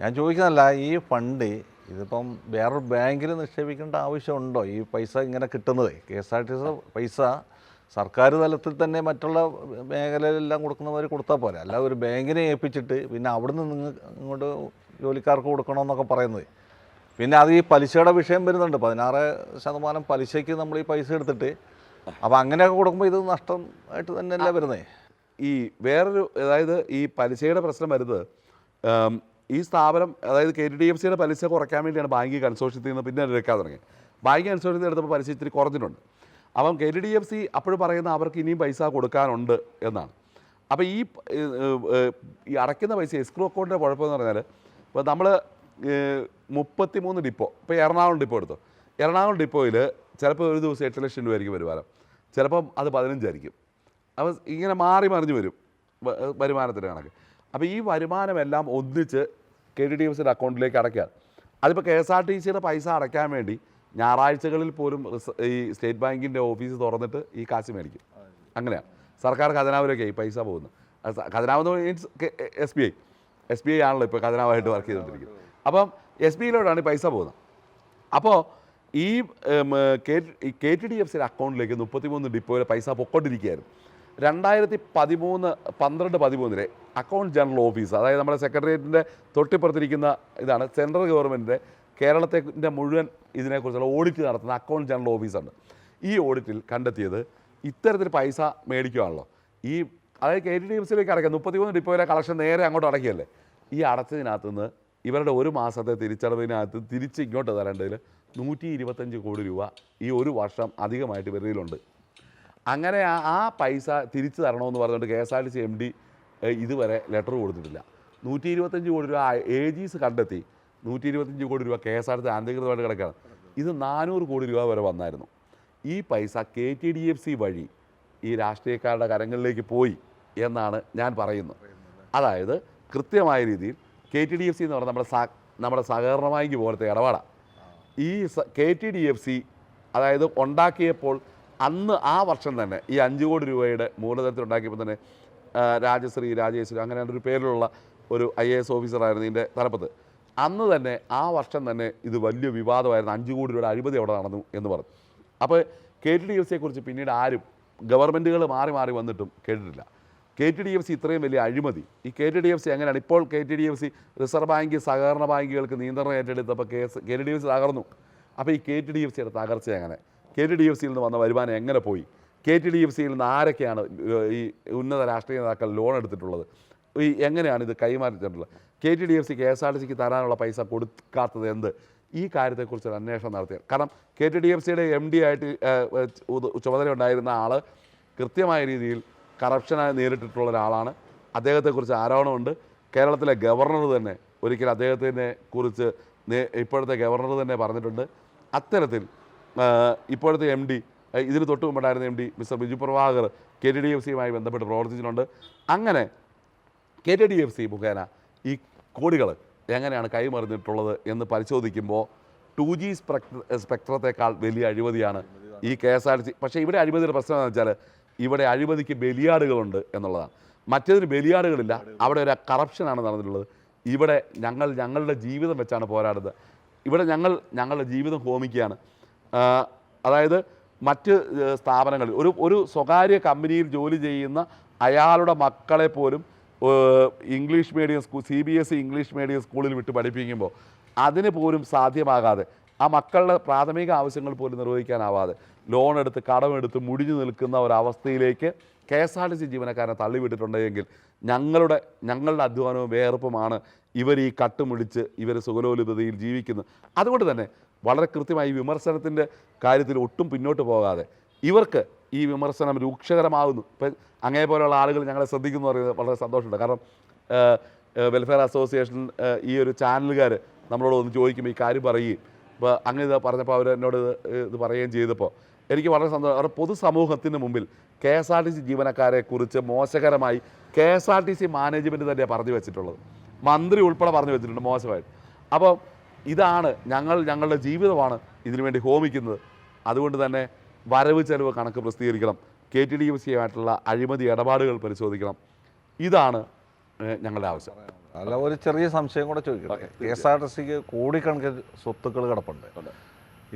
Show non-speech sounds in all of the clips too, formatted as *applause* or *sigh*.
ഞാൻ ചോദിക്കുന്നതല്ല ഈ ഫണ്ട് ഇതിപ്പം വേറൊരു ബാങ്കിൽ നിക്ഷേപിക്കേണ്ട ആവശ്യമുണ്ടോ? ഈ പൈസ ഇങ്ങനെ കിട്ടുന്നത്? K S R T C പൈസ സർക്കാർ തലത്തിൽ തന്നെ മറ്റുള്ള മേഖലയിലെല്ലാം കൊടുക്കുന്നവർ കൊടുത്താൽ പോരെ. അല്ല ഒരു ബാങ്കിനെ ഏൽപ്പിച്ചിട്ട് പിന്നെ അവിടുന്ന് നിങ്ങൾ ഇങ്ങോട്ട് ജോലിക്കാർക്ക് കൊടുക്കണമെന്നൊക്കെ പറയുന്നത്. പിന്നെ അത് ഈ പലിശയുടെ വിഷയം വരുന്നുണ്ട്. പതിനാറ് ശതമാനം പലിശയ്ക്ക് നമ്മൾ ഈ പൈസ എടുത്തിട്ട് അപ്പോൾ അങ്ങനെയൊക്കെ കൊടുക്കുമ്പോൾ ഇത് നഷ്ടം ആയിട്ട് തന്നെയല്ല വരുന്നത് ഈ വേറൊരു അതായത് ഈ പലിശയുടെ പ്രശ്നം വരുന്നത് ഈ സ്ഥാപനം അതായത് കെ ഡി എഫ് സിയുടെ പലിശ കുറയ്ക്കാൻ വേണ്ടിയാണ് ബാങ്ക് കൺസോർഷ്യത്തിൽ നിന്ന് പിന്നെ എടുക്കാൻ തുടങ്ങി ബാങ്ക് കൺസോർഷ്യത്തിൽ എടുത്തപ്പോൾ പലിശ ഇത്തിരി കുറഞ്ഞിട്ടുണ്ട്. അപ്പം K T D F C അപ്പോഴും പറയുന്ന അവർക്ക് ഇനിയും പൈസ കൊടുക്കാനുണ്ട് എന്നാണ്. അപ്പോൾ ഈ ഈ അടയ്ക്കുന്ന പൈസ എസ്ക്രൂ അക്കൗണ്ടിന്റെ കുഴപ്പമെന്ന് പറഞ്ഞാൽ ഇപ്പോൾ നമ്മൾ മുപ്പത്തി മൂന്ന് ഡിപ്പോ ഇപ്പോൾ എറണാകുളം ഡിപ്പോ എടുത്തു. എറണാകുളം ഡിപ്പോയിൽ ചിലപ്പോൾ ഒരു ദിവസം എട്ട് ലക്ഷം രൂപയായിരിക്കും വരുമാനം. ചിലപ്പം അത് പതിനഞ്ചായിരിക്കും. അപ്പോൾ ഇങ്ങനെ മാറി മറിഞ്ഞ് വരും വരുമാനത്തിന്റെ കണക്ക്. അപ്പോൾ ഈ വരുമാനമെല്ലാം ഒന്നിച്ച് കെ ടി ഡി എഫ് സിയുടെ അക്കൗണ്ടിലേക്ക് അടയ്ക്കുക അതിപ്പോൾ കെ എസ് ആർ ടി സിയുടെ പൈസ അടയ്ക്കാൻ വേണ്ടി ഞായറാഴ്ചകളിൽ പോലും ഈ സ്റ്റേറ്റ് ബാങ്കിന്റെ ഓഫീസ് തുറന്നിട്ട് ഈ കാശ് മേടിക്കും. അങ്ങനെയാണ്. സർക്കാർ ഖജനാവിലേക്കാണ് ഈ പൈസ പോകുന്നത്. അത് ഖജനാവ് എന്ന് means S B I. S B I ആണല്ലോ ഇപ്പോൾ ഖജനാവായിട്ട് വർക്ക് ചെയ്തുകൊണ്ടിരിക്കുന്നത് അപ്പം എസ് ബി ഐയിലോട്ടാണ് പൈസ പോകുന്നത്. അപ്പോൾ ഈ കെ ടി ഡി എഫ് സിയുടെ അക്കൗണ്ടിലേക്ക് മുപ്പത്തിമൂന്ന് ഡിപ്പോയിലെ പൈസ പൊക്കോണ്ടിരിക്കുകയായിരുന്നു. രണ്ടായിരത്തി പതിമൂന്ന് പന്ത്രണ്ട് പതിമൂന്നിലെ അക്കൗണ്ട് ജനറൽ ഓഫീസ് അതായത് നമ്മുടെ സെക്രട്ടേറിയറ്റിന്റെ തൊട്ടിപ്പുറത്തിരിക്കുന്ന ഇതാണ് സെൻട്രൽ ഗവൺമെന്റിന്റെ കേരളത്തിന്റെ മുഴുവൻ ഇതിനെക്കുറിച്ചുള്ള ഓഡിറ്റ് നടത്തുന്ന അക്കൗണ്ട് ജനറൽ ഓഫീസാണ് ഈ ഓഡിറ്റിൽ കണ്ടെത്തിയത് ഇത്തരത്തിൽ പൈസ മേടിക്കുകയാണല്ലോ ഈ അതായത് കെ ടി ഡി എഫ് സിയിലേക്ക് അടയ്ക്കുക മുപ്പത്തിമൂന്ന് ഡിപ്പോയിലെ കളക്ഷൻ നേരെ അങ്ങോട്ട് അടയ്ക്കുകയല്ലേ? ഈ അടച്ചതിനകത്ത് നിന്ന് ഇവരുടെ ഒരു മാസത്തെ തിരിച്ചടവിനകത്ത് തിരിച്ച് ഇങ്ങോട്ട് തരേണ്ടതിൽ നൂറ്റി ഇരുപത്തഞ്ച് കോടി രൂപ ഈ ഒരു വർഷം അധികമായിട്ട് വരുന്നതിലുണ്ട് അങ്ങനെ ആ പൈസ തിരിച്ചു തരണമെന്ന് പറഞ്ഞുകൊണ്ട് K S R T C M D ഇതുവരെ ലെറ്റർ കൊടുത്തിട്ടില്ല. നൂറ്റി ഇരുപത്തഞ്ച് കോടി രൂപ എ ജീസ് കണ്ടെത്തി. നൂറ്റി ഇരുപത്തഞ്ച് കോടി രൂപ കെ എസ് ആർ ടി അനധികൃതമായിട്ട് കിടക്കുകയാണ്. ഇത് നാനൂറ് കോടി രൂപ വരെ വന്നായിരുന്നു. ഈ പൈസ K T D F C വഴി ഈ രാഷ്ട്രീയക്കാരുടെ കരങ്ങളിലേക്ക് പോയി എന്നാണ് ഞാൻ പറയുന്നത്. അതായത് കൃത്യമായ രീതിയിൽ K T D F C എന്ന് പറഞ്ഞാൽ നമ്മുടെ നമ്മുടെ സഹകരണ ബാങ്ക് പോലത്തെ ഇടപാടാണ് ഈ K T D F C അതായത് ഉണ്ടാക്കിയപ്പോൾ അന്ന് ആ വർഷം തന്നെ ഈ അഞ്ച് കോടി രൂപയുടെ മൂലധനത്തിൽ ഉണ്ടാക്കിയപ്പോൾ തന്നെ രാജശ്രീ രാജേശ്വരി അങ്ങനെ ഒരു പേരിലുള്ള ഒരു ഐ എ എസ് ഓഫീസറായിരുന്നു ഇതിന്റെ തലപ്പത്ത്. അന്ന് തന്നെ ആ വർഷം തന്നെ ഇത് വലിയ വിവാദമായിരുന്നു. അഞ്ച് കോടി രൂപയുടെ അഴിമതി അവിടെ നടന്നു എന്ന് പറഞ്ഞു. അപ്പോൾ കെ ടി ഡി എഫ് സിയെക്കുറിച്ച് പിന്നീട് ആരും ഗവൺമെന്റുകൾ മാറി മാറി വന്നിട്ടും കേട്ടിട്ടില്ല. K T D F C ഇത്രയും വലിയ അഴിമതി. ഈ K T D F C എങ്ങനെയാണ്? ഇപ്പോൾ K T D F C reserve bank സഹകരണ ബാങ്കുകൾക്ക് നിയന്ത്രണം ഏറ്റെടുത്തപ്പോൾ K S K T D F C തകർന്നു. അപ്പോൾ ഈ കെ ടി ഡി എഫ് സിയുടെ തകർച്ച എങ്ങനെ? കെ ടി ഡി എഫ് സിയിൽ നിന്ന് വന്ന വരുമാനം എങ്ങനെ പോയി? കെ ടി ഡി എഫ് സിയിൽ നിന്ന് ആരൊക്കെയാണ് ഈ ഉന്നത രാഷ്ട്രീയ നേതാക്കൾ ലോൺ എടുത്തിട്ടുള്ളത്? ഈ എങ്ങനെയാണ് ഇത് കൈമാറിച്ചിട്ടുള്ളത് K T D F C K S R T സിക്ക് തരാനുള്ള പൈസ കൊടുക്കാത്തത് എന്ത്? ഈ കാര്യത്തെക്കുറിച്ച് ഒരു അന്വേഷണം നടത്തിയ കാരണം കെ ടി ഡി എഫ് സിയുടെ എം ഡി ആയിട്ട് ചുമതല ഉണ്ടായിരുന്ന ആൾ കൃത്യമായ രീതിയിൽ കറപ്ഷനായി നേരിട്ടിട്ടുള്ള ഒരാളാണ്. അദ്ദേഹത്തെക്കുറിച്ച് ആരോപണമുണ്ട്. കേരളത്തിലെ ഗവർണർ തന്നെ ഒരിക്കൽ അദ്ദേഹത്തിനെ കുറിച്ച് ഇപ്പോഴത്തെ ഗവർണർ തന്നെ പറഞ്ഞിട്ടുണ്ട്. അത്തരത്തിൽ ഇപ്പോഴത്തെ എം ഡി ഇതിന് തൊട്ട് മുമ്പുണ്ടായിരുന്ന M D mister Biju Prabhakar K T D F സിയുമായി ബന്ധപ്പെട്ട് പ്രവർത്തിച്ചിട്ടുണ്ട്. അങ്ങനെ K T D F C മുഖേന ഈ കോടികൾ എങ്ങനെയാണ് കൈമറിഞ്ഞിട്ടുള്ളത് എന്ന് പരിശോധിക്കുമ്പോൾ ടു ജി സ്പെക്ട്രത്തേക്കാൾ വലിയ അഴിമതിയാണ് ഈ K S R T C. പക്ഷേ ഇവിടെ അഴിമതിയുടെ പ്രശ്നം എന്ന് വെച്ചാൽ ഇവിടെ അഴിമതിക്ക് ബലിയാടുകളുണ്ട് എന്നുള്ളതാണ്. മറ്റേതിന് ബലിയാടുകളില്ല. അവിടെ ഒരു കറപ്ഷനാണ് നടന്നിട്ടുള്ളത്. ഇവിടെ ഞങ്ങൾ ഞങ്ങളുടെ ജീവിതം വെച്ചാണ് പോരാടുന്നത്. ഇവിടെ ഞങ്ങൾ ഞങ്ങളുടെ ജീവിതം ഹോമിക്കുകയാണ്. അതായത് മറ്റ് സ്ഥാപനങ്ങളിൽ ഒരു ഒരു സ്വകാര്യ കമ്പനിയിൽ ജോലി ചെയ്യുന്ന അയാളുടെ മക്കളെ പോലും English medium school C B S E English medium സ്കൂളിൽ വിട്ട് പഠിപ്പിക്കുമ്പോൾ അതിന് പോലും സാധ്യമാകാതെ ആ മക്കളുടെ പ്രാഥമിക ആവശ്യങ്ങൾ പോലും നിർവഹിക്കാനാവാതെ ലോൺ എടുത്ത് കടമെടുത്ത് മുടിഞ്ഞു നിൽക്കുന്ന ഒരവസ്ഥയിലേക്ക് K S R T C ജീവനക്കാരനെ തള്ളിവിട്ടിട്ടുണ്ടെങ്കിൽ ഞങ്ങളുടെ ഞങ്ങളുടെ അധ്വാനവും വേർപ്പുമാണ് ഇവർ ഈ കട്ടുമുടിച്ച് ഇവർ സുഖലോലുപതയിൽ ജീവിക്കുന്നത് അതുകൊണ്ട് തന്നെ വളരെ കൃത്യമായി വിമർശനത്തിന്റെ കാര്യത്തിൽ ഒട്ടും പിന്നോട്ട് പോകാതെ ഇവർക്ക് ഈ വിമർശനം രൂക്ഷകരമാകുന്നു ഇപ്പം അങ്ങേ പോലെയുള്ള ആളുകൾ ഞങ്ങളെ ശ്രദ്ധിക്കുന്നു പറയുന്നത് വളരെ സന്തോഷമുണ്ട്. കാരണം വെൽഫെയർ അസോസിയേഷൻ ഈ ഒരു ചാനലുകാർ നമ്മളോട് ഒന്ന് ചോദിക്കുമ്പോൾ ഈ കാര്യം പറയുകയും. ഇപ്പോൾ അങ്ങനെ ഇത് പറഞ്ഞപ്പോൾ അവർ എന്നോട് ഇത് പറയുകയും ചെയ്തപ്പോൾ എനിക്ക് വളരെ സന്തോഷം അവരുടെ പൊതുസമൂഹത്തിന് മുമ്പിൽ K S R T C ജീവനക്കാരെ കുറിച്ച് മോശകരമായി K S R T C management തന്നെയാണ് പറഞ്ഞു വെച്ചിട്ടുള്ളത്. മന്ത്രി ഉൾപ്പെടെ പറഞ്ഞു വെച്ചിട്ടുണ്ട് മോശമായിട്ട്. അപ്പോൾ ഇതാണ് ഞങ്ങൾ ഞങ്ങളുടെ ജീവിതമാണ് ഇതിനു വേണ്ടി ഹോമിക്കുന്നത്. അതുകൊണ്ട് തന്നെ വരവ് ചെലവ് കണക്ക് പ്രസിദ്ധീകരിക്കണം. കെ ടി ഡി ആയിട്ടുള്ള അഴിമതി ഇടപാടുകൾ പരിശോധിക്കണം. ഇതാണ് ഞങ്ങളുടെ ആവശ്യം. അല്ല ഒരു ചെറിയ സംശയം കൂടെ ചോദിക്കട്ടെ. കെ എസ് ആർ ടി സിക്ക് കോടിക്കണക്കിന് സ്വത്തുക്കൾ കിടപ്പുണ്ട്.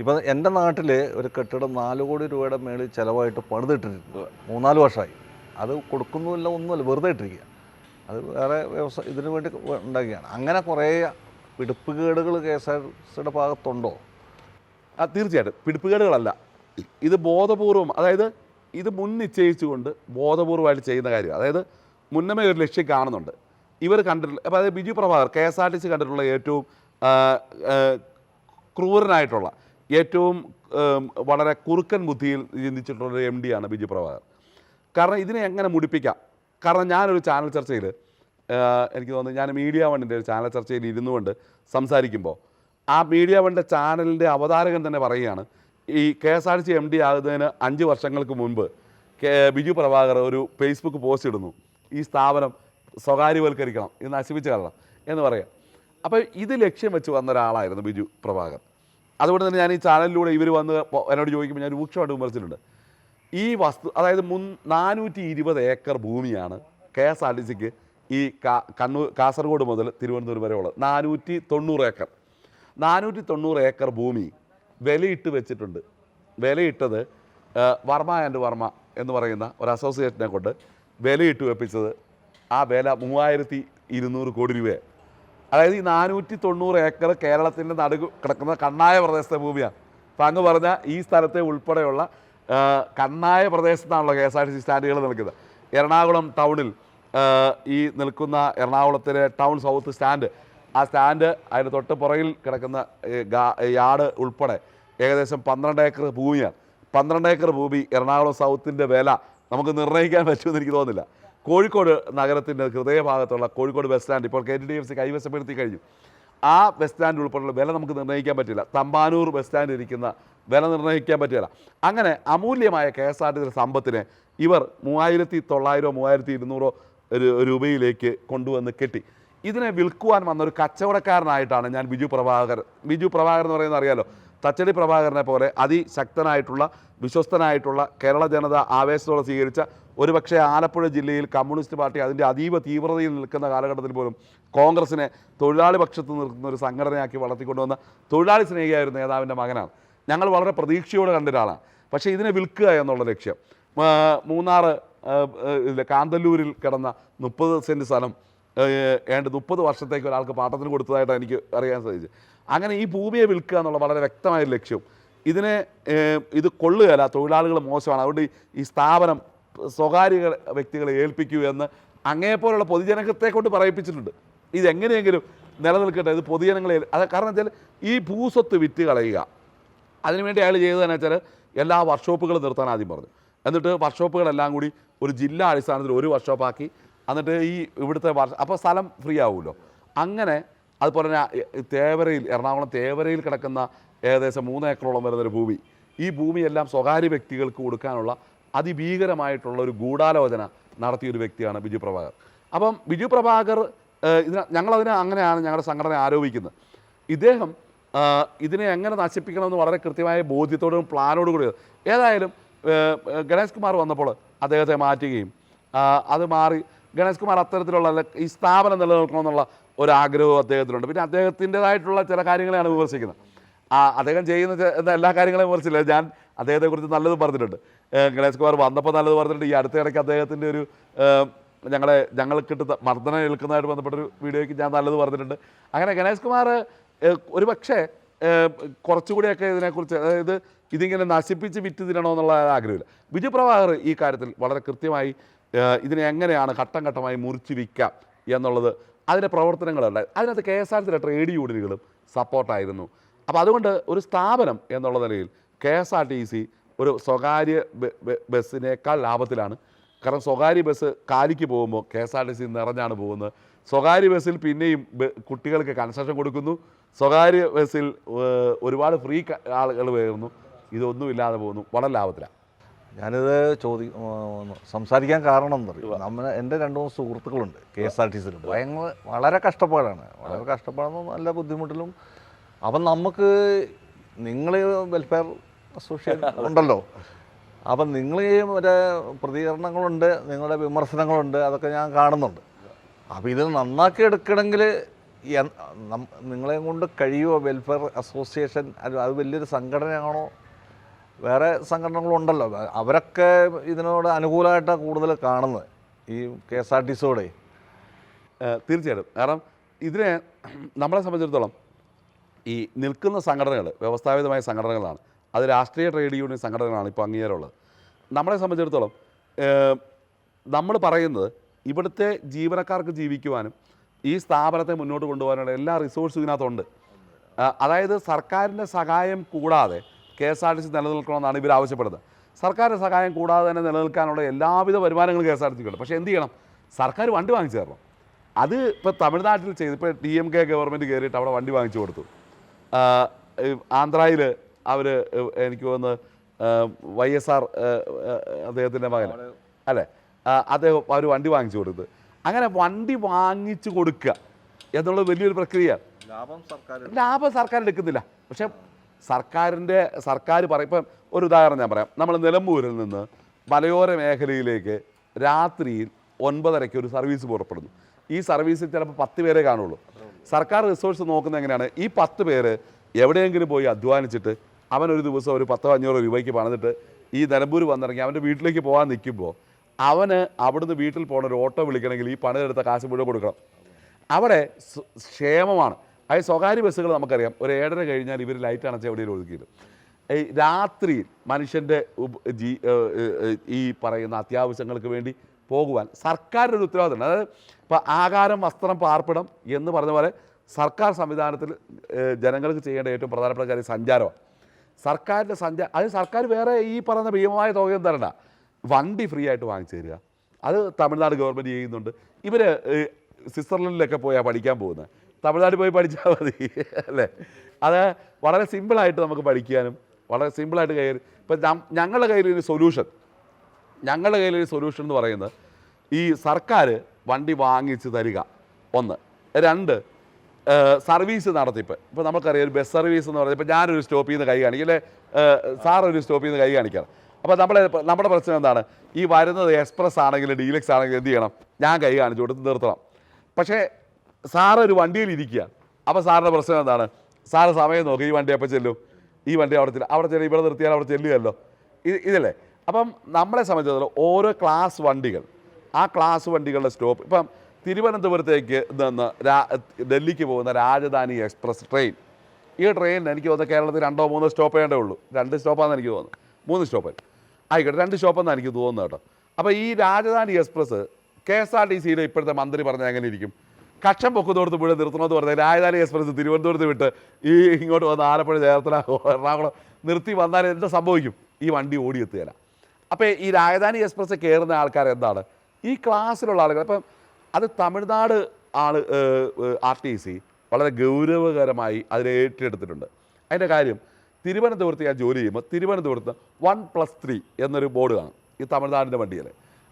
ഇപ്പം എന്റെ നാട്ടിൽ ഒരു കെട്ടിടം നാല് കോടി രൂപയുടെ മേളിൽ ചിലവായിട്ട് പണിതിട്ടിട്ടുണ്ട് മൂന്നാൽ വർഷമായി. അത് കൊടുക്കുന്നുമില്ല ഒന്നുമില്ല വെറുതെ ഇട്ടിരിക്കുക. അത് വേറെ വ്യവസായ ഇതിനു വേണ്ടി ഉണ്ടാക്കിയാണ് അങ്ങനെ കുറേ പിടിപ്പുകേടുകൾ കെ എസ് ആർ സിയുടെ ഭാഗത്തുണ്ടോ? ആ തീർച്ചയായിട്ടും. പിടിപ്പുകേടുകളല്ല. ഇത് ബോധപൂർവം അതായത് ഇത് മുൻ നിശ്ചയിച്ചുകൊണ്ട് ബോധപൂർവമായിട്ട് ചെയ്യുന്ന കാര്യം അതായത് മുന്നമേ ഒരു ലക്ഷ്യം കാണുന്നുണ്ട്. ഇവർ കണ്ടിട്ടുള്ള അപ്പോൾ അതായത് Biju Prabhakar K S R T C കണ്ടിട്ടുള്ള ഏറ്റവും ക്രൂരനായിട്ടുള്ള ഏറ്റവും വളരെ കുറുക്കൻ ബുദ്ധിയിൽ ചിന്തിച്ചിട്ടുള്ള ഒരു എം ഡിയാണ് ബിജു പ്രഭാകർ. കാരണം ഇതിനെ എങ്ങനെ മുടിപ്പിക്കാം? കാരണം ഞാനൊരു ചാനൽ ചർച്ചയിൽ എനിക്ക് തോന്നുന്നു ഞാൻ മീഡിയ വണ്ണിന്റെ ഒരു ചാനൽ ചർച്ചയിൽ ഇരുന്നു കൊണ്ട് സംസാരിക്കുമ്പോൾ ആ മീഡിയ വണ്ണിന്റെ ചാനലിന്റെ അവതാരകൻ തന്നെ പറയുകയാണ് ഈ K S R C M D ആകുന്നതിന് അഞ്ച് വർഷങ്ങൾക്ക് മുൻപ് ബിജു പ്രഭാകർ ഒരു ഫേസ്ബുക്ക് പോസ്റ്റ് ഇടുന്നു ഈ സ്ഥാപനം സ്വകാര്യവൽക്കരിക്കണം ഇത് നശിപ്പിച്ച് കളയണം എന്ന് പറയാം. അപ്പോൾ ഇത് ലക്ഷ്യം വെച്ച് വന്ന ഒരാളായിരുന്നു ബിജു പ്രഭാകർ. അതുകൊണ്ട് തന്നെ ഞാൻ ഈ ചാനലിലൂടെ ഇവർ വന്ന് എന്നോട് ചോദിക്കുമ്പോൾ ഞാൻ രൂക്ഷമായിട്ട് വിമർശിച്ചിട്ടുണ്ട്. ഈ വസ്തു അതായത് മുൻ നാനൂറ്റി ഇരുപത് ഏക്കർ ഭൂമിയാണ് കെ എസ് ആർ ടി സിക്ക് ഈ കണ്ണൂർ കാസർഗോഡ് മുതൽ തിരുവനന്തപുരം വരെ ഉള്ളത് നാനൂറ്റി തൊണ്ണൂറ് ഏക്കർ. നാനൂറ്റി തൊണ്ണൂറ് ഏക്കർ ഭൂമി വിലയിട്ട് വെച്ചിട്ടുണ്ട്. വിലയിട്ടത് വർമ്മ ആൻഡ് വർമ്മ എന്ന് പറയുന്ന ഒരു അസോസിയേഷനെ കൊണ്ട് വിലയിട്ട് വെപ്പിച്ചത് ആ വില മൂവായിരത്തി ഇരുന്നൂറ് കോടി രൂപയാണ് അതായത് ഈ നാനൂറ്റി തൊണ്ണൂറ് ഏക്കർ കേരളത്തിന്റെ നടുക്ക് കിടക്കുന്ന കണ്ണായ പ്രദേശത്തെ ഭൂമിയാണ്. അപ്പം അങ്ങ് പറഞ്ഞ ഈ സ്ഥലത്തെ ഉൾപ്പെടെയുള്ള കണ്ണായ പ്രദേശത്താണല്ലോ K S R T C സ്റ്റാൻഡുകൾ നിൽക്കുന്നത്. എറണാകുളം ടൗണിൽ ഈ നിൽക്കുന്ന എറണാകുളത്തിലെ ടൗൺ സൗത്ത് സ്റ്റാൻഡ്. ആ സ്റ്റാൻഡ് അതിന് തൊട്ട് പുറകിൽ കിടക്കുന്ന യാർഡ് ഉൾപ്പെടെ ഏകദേശം പന്ത്രണ്ട് ഏക്കർ ഭൂമിയാണ് പന്ത്രണ്ട് ഏക്കർ ഭൂമി എറണാകുളം സൗത്തിന്റെ വില നമുക്ക് നിർണയിക്കാൻ പറ്റുമെന്ന് എനിക്ക് തോന്നുന്നില്ല. കോഴിക്കോട് നഗരത്തിന്റെ ഹൃദയഭാഗത്തുള്ള കോഴിക്കോട് ബസ് സ്റ്റാൻഡ് ഇപ്പോൾ കെ ഡി എഫ് സി കൈവശപ്പെടുത്തി കഴിഞ്ഞു. ആ ബസ് സ്റ്റാൻഡ് ഉൾപ്പെടെയുള്ള വില നമുക്ക് നിർണയിക്കാൻ പറ്റില്ല. തമ്പാനൂർ ബസ് സ്റ്റാൻഡ് ഇരിക്കുന്ന വില നിർണയിക്കാൻ പറ്റില്ല. അങ്ങനെ അമൂല്യമായ കെ എസ് ആർ ടി സമ്പത്തിനെ ഇവർ മൂവായിരത്തി തൊള്ളായിരോ മൂവായിരത്തി ഇരുന്നൂറോ രൂപയിലേക്ക് കൊണ്ടുവന്ന് കെട്ടി. ഇതിനെ വിൽക്കുവാൻ വന്ന ഒരു കച്ചവടക്കാരനായിട്ടാണ് ഞാൻ ബിജു പ്രഭാകർ. ബിജു പ്രഭാകർ എന്ന് പറയുന്നത് അറിയാലോ? തച്ചടി പ്രഭാകരനെ പോലെ അതിശക്തനായിട്ടുള്ള വിശ്വസ്തനായിട്ടുള്ള കേരള ജനത ആവേശത്തോടെ സ്വീകരിച്ച ഒരുപക്ഷെ ആലപ്പുഴ ജില്ലയിൽ കമ്മ്യൂണിസ്റ്റ് പാർട്ടി അതിന്റെ അതീവ തീവ്രതയിൽ നിൽക്കുന്ന കാലഘട്ടത്തിൽ പോലും കോൺഗ്രസിനെ തൊഴിലാളി പക്ഷത്ത് നിൽക്കുന്ന ഒരു സംഘടനയാക്കി വളർത്തിക്കൊണ്ടുവന്ന തൊഴിലാളി സ്നേഹിയായ നേതാവിന്റെ മകനാണ്. ഞങ്ങൾ വളരെ പ്രതീക്ഷയോടെ കണ്ട ഒരാളാണ്. പക്ഷേ ഇതിനെ വിൽക്കുക എന്നുള്ള ലക്ഷ്യം ആ, കാന്തല്ലൂരിൽ കിടന്ന മുപ്പത് സെന്റ് സ്ഥലം ഏണ്ട് മുപ്പത് വർഷത്തേക്ക് ഒരാൾക്ക് പാട്ടത്തിന് കൊടുത്തതായിട്ട് എനിക്ക് അറിയാൻ സാധിച്ചു അങ്ങനെ ഈ ഭൂമിയെ വിൽക്കുക എന്നുള്ള വളരെ വ്യക്തമായ ലക്ഷ്യം. ഇതിനെ ഇത് കൊള്ളുകയല്ല. തൊഴിലാളികൾ മോശമാണ്. അതുകൊണ്ട് ഈ- സ്ഥാപനം സ്വകാര്യ വ്യക്തികളെ ഏൽപ്പിക്കൂ എന്ന് അങ്ങേപ്പോലുള്ള പൊതുജനത്തെ കൊണ്ട് പറയിപ്പിച്ചിട്ടുണ്ട്. ഇതെങ്ങനെയെങ്കിലും നിലനിൽക്കട്ടെ. ഇത് പൊതുജനങ്ങളെ അത് കാരണം വെച്ചാൽ ഈ ഭൂസ്വത്ത് വിറ്റ് കളയുക. അതിനുവേണ്ടി അയാൾ ചെയ്തതെന്ന് വെച്ചാൽ എല്ലാ വർക്ക്ഷോപ്പുകളും നിർത്താൻ ആദ്യം പറഞ്ഞു. എന്നിട്ട് വർക്ക്ഷോപ്പുകളെല്ലാം കൂടി ഒരു ജില്ലാ അടിസ്ഥാനത്തിൽ ഒരു വർക്ക്ഷോപ്പാക്കി. എന്നിട്ട് ഈ ഇവിടുത്തെ അപ്പോൾ സ്ഥലം ഫ്രീ ആവുമല്ലോ അങ്ങനെ അതുപോലെ തന്നെ തേവരയിൽ എറണാകുളം തേവരയിൽ കിടക്കുന്ന ഏകദേശം മൂന്ന് ഏക്കറോളം വരുന്നൊരു ഭൂമി. ഈ ഭൂമിയെല്ലാം സ്വകാര്യ വ്യക്തികൾക്ക് കൊടുക്കാനുള്ള അതിഭീകരമായിട്ടുള്ള ഒരു ഗൂഢാലോചന നടത്തിയൊരു വ്യക്തിയാണ് ബിജു പ്രഭാകർ. അപ്പം ബിജു പ്രഭാകർ ഇതിന് ഞങ്ങളതിനെ അങ്ങനെയാണ് ഞങ്ങളുടെ സംഘടന ആരോപിക്കുന്നത്. ഇദ്ദേഹം ഇതിനെ എങ്ങനെ നശിപ്പിക്കണമെന്ന് വളരെ കൃത്യമായ ബോധ്യത്തോടും പ്ലാനോടും കൂടി ഏതായാലും ഗണേഷ് കുമാർ വന്നപ്പോൾ അദ്ദേഹത്തെ മാറ്റുകയും അത് മാറി ഗണേഷ് കുമാർ അത്തരത്തിലുള്ള ഈ സ്ഥാപനം നിലനിൽക്കണമെന്നുള്ള ഒരു ആഗ്രഹവും അദ്ദേഹത്തിനുണ്ട് പിന്നെ അദ്ദേഹത്തിന്റെതായിട്ടുള്ള ചില കാര്യങ്ങളെയാണ് വിമർശിക്കുന്നത്. ആ അദ്ദേഹം ചെയ്യുന്ന എല്ലാ കാര്യങ്ങളെയും വിമർശിച്ചില്ല. ഞാൻ അദ്ദേഹത്തെക്കുറിച്ച് നല്ലത് പറഞ്ഞിട്ടുണ്ട്. ഗണേഷ് കുമാർ വന്നപ്പോൾ നല്ലത് പറഞ്ഞിട്ടുണ്ട്. ഈ അടുത്ത ഇടയ്ക്ക് അദ്ദേഹത്തിന്റെ ഒരു ഞങ്ങളെ ഞങ്ങൾ കിട്ടുന്ന മർദ്ദനം ഏൽക്കുന്നതായിട്ട് ബന്ധപ്പെട്ടൊരു വീഡിയോയ്ക്ക് ഞാൻ നല്ലത് പറഞ്ഞിട്ടുണ്ട്. അങ്ങനെ ഗണേഷ് കുമാർ ഒരു പക്ഷേ കുറച്ചുകൂടിയൊക്കെ ഇതിനെക്കുറിച്ച് അതായത് ഇതിങ്ങനെ നശിപ്പിച്ച് വിറ്റ് എന്നുള്ള ആഗ്രഹമില്ല. ബിജു പ്രവാഹർ ഈ കാര്യത്തിൽ വളരെ കൃത്യമായി ഇതിനെ എങ്ങനെയാണ് ഘട്ടം ഘട്ടമായി മുറിച്ച് വിൽക്കാം എന്നുള്ളത് അതിന്റെ പ്രവർത്തനങ്ങളുണ്ട് അതിനകത്ത് കെ എസ് ആർ സിയിലെ ട്രേഡ് യൂണിയനുകളും സപ്പോർട്ടായിരുന്നു അപ്പോൾ അതുകൊണ്ട് ഒരു സ്ഥാപനം എന്നുള്ള നിലയിൽ K S R T C ഒരു സ്വകാര്യ ബസ്സിനേക്കാൾ ലാഭത്തിലാണ്. കാരണം സ്വകാര്യ ബസ് കാലിക്ക് പോകുമ്പോൾ K S R T C നിറഞ്ഞാണ് പോകുന്നത്. സ്വകാര്യ ബസ്സിൽ പിന്നെയും കുട്ടികൾക്ക് കൺസെഷൻ കൊടുക്കുന്നു. സ്വകാര്യ ബസ്സിൽ ഒരുപാട് ഫ്രീ ആളുകൾ വരുന്നു. ഇതൊന്നുമില്ലാതെ പോകുന്നു. വളരെ ലാഭത്തിലാണ് ഞാനിത് ചോദി സംസാരിക്കാൻ കാരണം എന്താ പറയുക നമ്മൾ എന്റെ രണ്ട് മൂന്ന് സുഹൃത്തുക്കളുണ്ട് കെ എസ് ആർ ടി സിയിൽ ഭയങ്കര വളരെ കഷ്ടപ്പാടാണ്. വളരെ കഷ്ടപ്പാടെന്ന് നല്ല ബുദ്ധിമുട്ടിലും. അപ്പം നമുക്ക് നിങ്ങൾ വെൽഫെയർ അസോസിയേഷൻ ഉണ്ടല്ലോ. അപ്പം നിങ്ങൾ മറ്റേ പ്രതികരണങ്ങളുണ്ട് നിങ്ങളുടെ വിമർശനങ്ങളുണ്ട് അതൊക്കെ ഞാൻ കാണുന്നുണ്ട്. അപ്പോൾ ഇത് നന്നാക്കി എടുക്കണമെങ്കിൽ നിങ്ങളെയും കൊണ്ട് കഴിയുമോ വെൽഫെയർ അസോസിയേഷൻ? അത് വലിയൊരു സംഘടനയാണോ? വേറെ സംഘടനകളുണ്ടല്ലോ. അവരൊക്കെ ഇതിനോട് അനുകൂലമായിട്ടാണ് കൂടുതൽ കാണുന്നത് ഈ കെ എസ് ആർ ടി സിയോടെ. തീർച്ചയായിട്ടും. കാരണം ഇതിനെ നമ്മളെ സംബന്ധിച്ചിടത്തോളം ഈ നിൽക്കുന്ന സംഘടനകൾ വ്യവസ്ഥാപിതമായ സംഘടനകളാണ്. അത് രാഷ്ട്രീയ ട്രേഡ് യൂണിയൻ സംഘടനകളാണ് ഇപ്പോൾ അംഗീകാരമുള്ളത്. നമ്മളെ സംബന്ധിച്ചിടത്തോളം നമ്മൾ പറയുന്നത് ഇവിടുത്തെ ജീവനക്കാർക്ക് ജീവിക്കുവാനും ഈ സ്ഥാപനത്തെ മുന്നോട്ട് കൊണ്ടുപോകാനുള്ള എല്ലാ റിസോഴ്സും ഇതിനകത്തുണ്ട്. അതായത് സർക്കാരിന്റെ സഹായം കൂടാതെ K S R T C നിലനിൽക്കണമെന്നാണ് ഇവർ ആവശ്യപ്പെടുന്നത്. സർക്കാരിന്റെ സഹായം കൂടാതെ തന്നെ നിലനിൽക്കാനുള്ള എല്ലാവിധ വരുമാനങ്ങളും കെ എസ് ആർ ടി സിക്കുണ്ട് പക്ഷേ എന്ത് ചെയ്യണം? സർക്കാർ വണ്ടി വാങ്ങിച്ചു തരണം. അത് ഇപ്പോൾ തമിഴ്നാട്ടിൽ ചെയ്തു. ഇപ്പോൾ ഡി എം കെ ഗവൺമെന്റ് കയറിയിട്ട് അവിടെ വണ്ടി വാങ്ങിച്ചു കൊടുത്തു. ആന്ധ്രയിൽ അവർ എനിക്ക് തോന്നുന്നു വൈ എസ് ആർ അദ്ദേഹത്തിന്റെ മകൻ അല്ലേ? അദ്ദേഹം അവർ വണ്ടി വാങ്ങിച്ചു കൊടുത്തു. അങ്ങനെ വണ്ടി വാങ്ങിച്ചു കൊടുക്കുക എന്നുള്ളത് വലിയൊരു പ്രക്രിയ ലാഭം സർക്കാർ ലാഭം സർക്കാർ എടുക്കുന്നില്ല. പക്ഷേ സർക്കാരിന്റെ സർക്കാർ പറയും ഇപ്പം ഒരു ഉദാഹരണം ഞാൻ പറയാം. നമ്മൾ നിലമ്പൂരിൽ നിന്ന് മലയോര മേഖലയിലേക്ക് രാത്രിയിൽ ഒൻപതരയ്ക്ക് ഒരു സർവീസ് പുറപ്പെടുന്നു. ഈ സർവീസിൽ ചിലപ്പോൾ പത്ത് പേരെ കാണുള്ളൂ. സർക്കാർ റിസോഴ്സ് നോക്കുന്നത് എങ്ങനെയാണ്? ഈ പത്ത് പേര് എവിടെയെങ്കിലും പോയി അധ്വാനിച്ചിട്ട് അവനൊരു ദിവസം ഒരു പത്തോ അഞ്ഞൂറോ രൂപയ്ക്ക് പണിതിട്ട് ഈ നിലമ്പൂർ വന്നിറങ്ങി അവന്റെ വീട്ടിലേക്ക് പോകാൻ നിൽക്കുമ്പോൾ അവന് അവിടുന്ന് വീട്ടിൽ പോകണ ഒരു ഓട്ടോ വിളിക്കണമെങ്കിൽ ഈ പണിതെടുത്ത കാശ് മുഴുവൻ കൊടുക്കണം. അവിടെ ക്ഷേമമാണ്. അതായത് സ്വകാര്യ ബസ്സുകൾ നമുക്കറിയാം. ഒരു ഏഴര കഴിഞ്ഞാൽ ഇവർ ലൈറ്റ് അണച്ച് എവിടെയും ഒതുക്കിയിടും ഈ രാത്രിയിൽ മനുഷ്യന്റെ ജീ ഈ പറയുന്ന അത്യാവശ്യങ്ങൾക്ക് വേണ്ടി പോകുവാൻ സർക്കാരിന്റെ ഒരു ഉത്തരവാദിത്തമുണ്ട്. അതായത് ഇപ്പോൾ ആകാരം വസ്ത്രം പാർപ്പിടം എന്ന് പറഞ്ഞ പോലെ സർക്കാർ സംവിധാനത്തിൽ ജനങ്ങൾക്ക് ചെയ്യേണ്ട ഏറ്റവും പ്രധാനപ്പെട്ട കാര്യം സഞ്ചാരമാണ്. സർക്കാരിന്റെ സഞ്ചാരം അത് സർക്കാർ വേറെ ഈ പറയുന്ന ഭീമമായ തുകയും തരണ്ട. വണ്ടി ഫ്രീ ആയിട്ട് വാങ്ങിച്ചു തരിക. അത് തമിഴ്നാട് ഗവൺമെന്റ് ചെയ്യുന്നുണ്ട്. ഇവർ സ്വിറ്റ്സർലൻഡിലൊക്കെ പോയാൽ പഠിക്കാൻ പോകുന്നത്. തമിഴ്നാട്ടിൽ പോയി പഠിച്ചാൽ മതി അല്ലേ? അത് വളരെ സിമ്പിളായിട്ട് നമുക്ക് പഠിക്കാനും വളരെ സിമ്പിളായിട്ട് കയറി ഇപ്പം ഞങ്ങളുടെ കയ്യിൽ ഒരു സൊല്യൂഷൻ. ഞങ്ങളുടെ കയ്യിലൊരു സൊല്യൂഷൻ എന്ന് പറയുന്നത് ഈ സർക്കാർ വണ്ടി വാങ്ങിച്ച് തരിക. ഒന്ന്. രണ്ട് സർവീസ് നടത്തിപ്പ് ഇപ്പോൾ നമുക്കറിയാം ഒരു ബസ് സർവീസ് എന്ന് പറയുന്നത് ഇപ്പോൾ ഞാനൊരു സ്റ്റോപ്പിൽ നിന്ന് കൈ കാണിക്കും. അല്ലെ സാർ ഒരു സ്റ്റോപ്പിൽ നിന്ന് കൈ കാണിക്കണം അപ്പോൾ നമ്മളെ നമ്മുടെ പ്രശ്നം എന്താണ്? ഈ വരുന്നത് എക്സ്പ്രസ് ആണെങ്കിലും ഡീലക്സ് ആണെങ്കിലും എന്ത് ചെയ്യണം? ഞാൻ കൈ കാണിച്ചു കൊടുത്ത് നിർത്തണം. പക്ഷേ സാറ് ഒരു വണ്ടിയിൽ ഇരിക്കുക. അപ്പോൾ സാറിന്റെ പ്രശ്നം എന്താണ്? സാറ് സമയം നോക്കി ഈ വണ്ടി എപ്പോൾ ചെല്ലും? ഈ വണ്ടി അവിടെ ചെല്ലും. അവിടെ ചെല്ലും ഇവിടെ നിർത്തിയാൽ അവിടെ ചെല്ലുകയല്ലോ. ഇത് ഇതല്ലേ? അപ്പം നമ്മളെ സംബന്ധിച്ചിടത്തോളം ഓരോ ക്ലാസ് വണ്ടികൾ ആ ക്ലാസ് വണ്ടികളുടെ സ്റ്റോപ്പ് ഇപ്പം തിരുവനന്തപുരത്തേക്ക് നിന്ന് ഡൽഹിക്ക് പോകുന്ന രാജധാനി എക്സ്പ്രസ് ട്രെയിൻ. ഈ ട്രെയിനിന് എനിക്ക് തോന്നുന്നത് കേരളത്തിൽ രണ്ടോ മൂന്നോ സ്റ്റോപ്പ് ചെയ്യേണ്ടേ ഉള്ളൂ. രണ്ട് സ്റ്റോപ്പാണെന്ന് എനിക്ക് തോന്നുന്നു. മൂന്ന് സ്റ്റോപ്പ്. ആയിക്കോട്ടെ രണ്ട് സ്റ്റോപ്പെന്നാണ് എനിക്ക് തോന്നുന്നത് കേട്ടോ. അപ്പോൾ ഈ Rajdhani Express K S R T സിയിലെ ഇപ്പോഴത്തെ മന്ത്രി പറഞ്ഞാൽ എങ്ങനെ ഇരിക്കും? കക്ഷം പൊക്കുന്നോടത്ത് മുഴുവൻ നിർത്തണമെന്ന് പറഞ്ഞാൽ രാജധാനി എക്സ്പ്രസ് തിരുവനന്തപുരത്ത് വിട്ട് ഈ ഇങ്ങോട്ട് വന്ന് ആലപ്പുഴ ചേർത്തല എറണാകുളം നിർത്തി വന്നാൽ എന്താ സംഭവിക്കും? ഈ വണ്ടി ഓടിയെത്തുകയില്ല. അപ്പോൾ ഈ രാജധാനി എക്സ്പ്രസ് കയറുന്ന ആൾക്കാർ എന്താണ്? ഈ ക്ലാസ്സിലുള്ള ആളുകൾ അപ്പം അത് തമിഴ്നാട് ആൾ ആർ ടി സി വളരെ ഗൗരവകരമായി അതിനെ ഏറ്റെടുത്തിട്ടുണ്ട്. അതിന്റെ കാര്യം തിരുവനന്തപുരത്ത് ഞാൻ ജോലി ചെയ്യുമ്പോൾ തിരുവനന്തപുരത്ത് വൺ പ്ലസ് ത്രീ എന്നൊരു ബോർഡ് കാണും ഈ തമിഴ്നാടിന്റെ വണ്ടിയിൽ.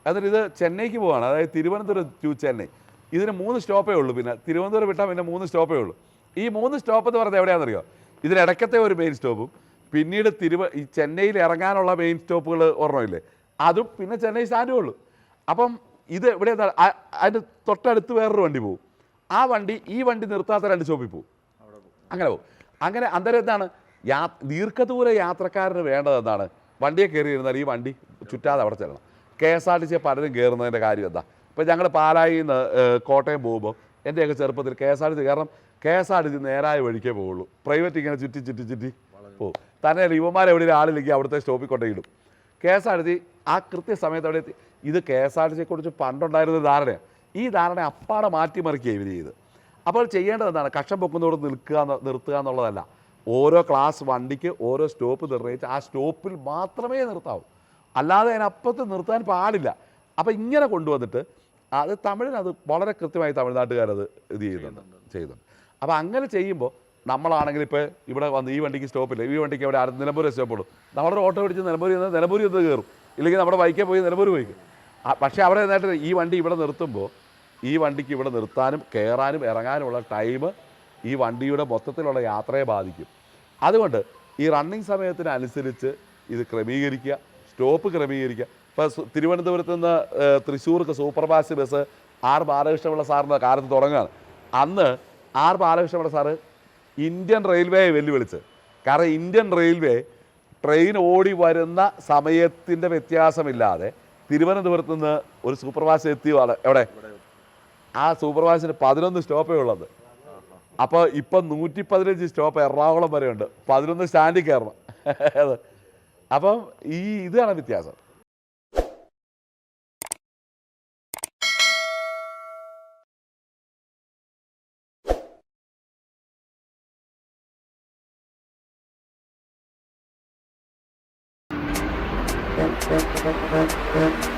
എന്നിട്ട് ഇത് ചെന്നൈക്ക് പോവാണ് അതായത് തിരുവനന്തപുരം ടു ചെന്നൈ. ഇതിന് മൂന്ന് സ്റ്റോപ്പേ ഉള്ളൂ പിന്നെ. തിരുവനന്തപുരം വിട്ടാൽ പിന്നെ മൂന്ന് സ്റ്റോപ്പേ ഉള്ളൂ. ഈ മൂന്ന് സ്റ്റോപ്പ് എന്ന് പറയുന്നത് എവിടെയാണെന്നറിയോ ഇതിനിടയ്ക്കത്തെ ഒരു മെയിൻ സ്റ്റോപ്പും പിന്നീട് തിരുവ ഈ ചെന്നൈയിൽ ഇറങ്ങാനുള്ള മെയിൻ സ്റ്റോപ്പുകൾ ഓർമ്മയില്ലേ അതും പിന്നെ ചെന്നൈ സ്റ്റാൻഡും ഉള്ളൂ. അപ്പം ഇത് ഇവിടെ എന്താ? അതിന്റെ തൊട്ടടുത്ത് വേറൊരു വണ്ടി പോകും ആ വണ്ടി ഈ വണ്ടി നിർത്താത്ത രണ്ട് സ്റ്റോപ്പിൽ പോകും അങ്ങനെ പോകും അങ്ങനെ അന്നേരം എന്താണ്? യാ ദീർഘദൂര യാത്രക്കാരന് വേണ്ടത് എന്താണ്? വണ്ടിയെ കയറി ഇരുന്നാൽ ഈ വണ്ടി ചുറ്റാതെ അവിടെ ചെല്ലണം. K S R T C പലരും കയറുന്നതിന്റെ കാര്യം എന്താ? ഇപ്പോൾ ഞങ്ങൾ പാലായിൽ നിന്ന് കോട്ടയം പോകുമ്പോൾ എന്റെയൊക്കെ ചെറുപ്പത്തിൽ കെ എസ് ആർ ടി കാരണം കെ എസ് ആർ ടി നേരായ വഴിക്കേ പോവുള്ളൂ. പ്രൈവറ്റ് ഇങ്ങനെ ചുറ്റി ചുറ്റി ചുറ്റി പോകും. തന്നെ ഇവന്മാർ എവിടെയും ആളില്ലെങ്കിൽ അവിടുത്തെ സ്റ്റോപ്പിൽ കൊണ്ടേയിടും കെ എസ് ആർ ടി ആ കൃത്യസമയത്ത് അവിടെ എത്തി. ഇത് കെ എസ് ആർ ടി സിയെ കുറിച്ച് പണ്ടുണ്ടായിരുന്ന ധാരണയാണ് ഈ ധാരണ അപ്പാടെ മാറ്റിമറിക്കുക ഇവർ ചെയ്ത് അപ്പോൾ ചെയ്യേണ്ടത് എന്താണ്? കക്ഷം പൊക്കുന്നതോട് നിൽക്കുക നിർത്തുക എന്നുള്ളതല്ല. ഓരോ ക്ലാസ് വണ്ടിക്ക് ഓരോ സ്റ്റോപ്പ് നിർണയിച്ച് ആ സ്റ്റോപ്പിൽ മാത്രമേ നിർത്താവൂ. അല്ലാതെ അതിനപ്പുറത്ത് നിർത്താൻ പാടില്ല. അപ്പോൾ ഇങ്ങനെ കൊണ്ടുവന്നിട്ട് അത് തമിഴിനത് വളരെ കൃത്യമായി തമിഴ്നാട്ടുകാരത് ഇത് ചെയ്യുന്നുണ്ട് ചെയ്യുന്നുണ്ട്. അപ്പോൾ അങ്ങനെ ചെയ്യുമ്പോൾ നമ്മളാണെങ്കിൽ ഇപ്പോൾ ഇവിടെ വന്ന് ഈ വണ്ടിക്ക് സ്റ്റോപ്പില്ല ഈ വണ്ടിക്ക് ഇവിടെ ആരും നിലമ്പൂർ സ്റ്റോപ്പുള്ളൂ നമ്മുടെ ഓട്ടോ പിടിച്ച് നിലമ്പൂർ ചെന്ന് നിലമ്പൂർ ചെന്ന് കയറും. ഇല്ലെങ്കിൽ നമ്മുടെ ബൈക്കിൽ പോയി നിലമ്പൂർ പോയി പക്ഷേ അവിടെ നിന്നിട്ട് ഈ വണ്ടി ഇവിടെ നിർത്തുമ്പോൾ ഈ വണ്ടിക്ക് ഇവിടെ നിർത്താനും കയറാനും ഇറങ്ങാനുമുള്ള ടൈം ഈ വണ്ടിയുടെ മൊത്തത്തിലുള്ള യാത്രയെ ബാധിക്കും. അതുകൊണ്ട് ഈ റണ്ണിങ് സമയത്തിനനുസരിച്ച് ഇത് ക്രമീകരിക്കുക സ്റ്റോപ്പ് ക്രമീകരിക്കുക. ഇപ്പോൾ തിരുവനന്തപുരത്ത് നിന്ന് തൃശ്ശൂർക്ക് super fast bus R Balakrishna Pillai സാറിന്റെ കാലത്ത് തുടങ്ങുകയാണ്. അന്ന് ആർ ബാലകൃഷ്ണപിള്ള സാറ് ഇന്ത്യൻ റെയിൽവേയെ വെല്ലുവിളിച്ച്. കാരണം ഇന്ത്യൻ റെയിൽവേ ട്രെയിൻ ഓടി വരുന്ന സമയത്തിന്റെ വ്യത്യാസമില്ലാതെ തിരുവനന്തപുരത്ത് നിന്ന് ഒരു സൂപ്പർഫാസ്റ്റ് എത്തി എവിടെ? ആ സൂപ്പർഫാസ്റ്റിന് പതിനൊന്ന് സ്റ്റോപ്പേ ഉള്ളത്. അപ്പോൾ ഇപ്പം നൂറ്റി പതിനഞ്ച് സ്റ്റോപ്പ് എറണാകുളം വരെ ഉണ്ട് പതിനൊന്ന് സ്റ്റാൻഡിൽ കയറണം. *laughs* അപ്പം ഈ ഇതാണ് വ്യത്യാസം. ハハハハ。